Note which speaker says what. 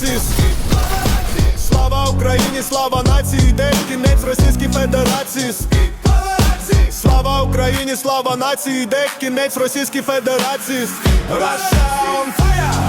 Speaker 1: паціст Слава Україні, слава нації, йде кінець Російській Федерації. Слава Україні, слава нації, йде кінець Російській Федерації. Russia on fire!